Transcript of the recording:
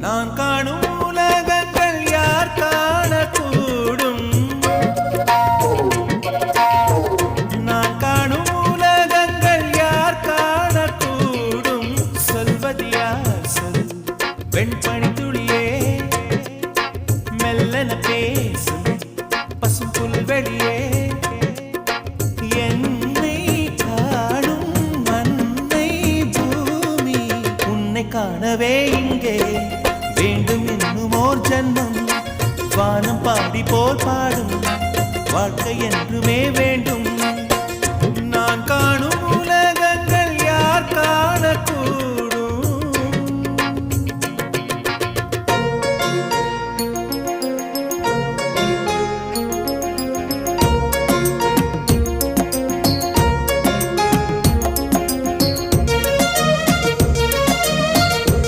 நான் காணும் உலகங்கள் யார் காணக்கூடும்? நான் காணும் உலகங்கள் யார் காணக்கூடும்? சொல்வது யார் சொல்? வெண்பணி துளியே மெல்லன பேசும் பசும் புல்வெளியே காணவே இங்கே. வேண்டும் என்னும் ஓர் ஜன்மம். வானம் பாடி போல் பாடும். வாழ்க்கை என்றுமே வேண்டும்.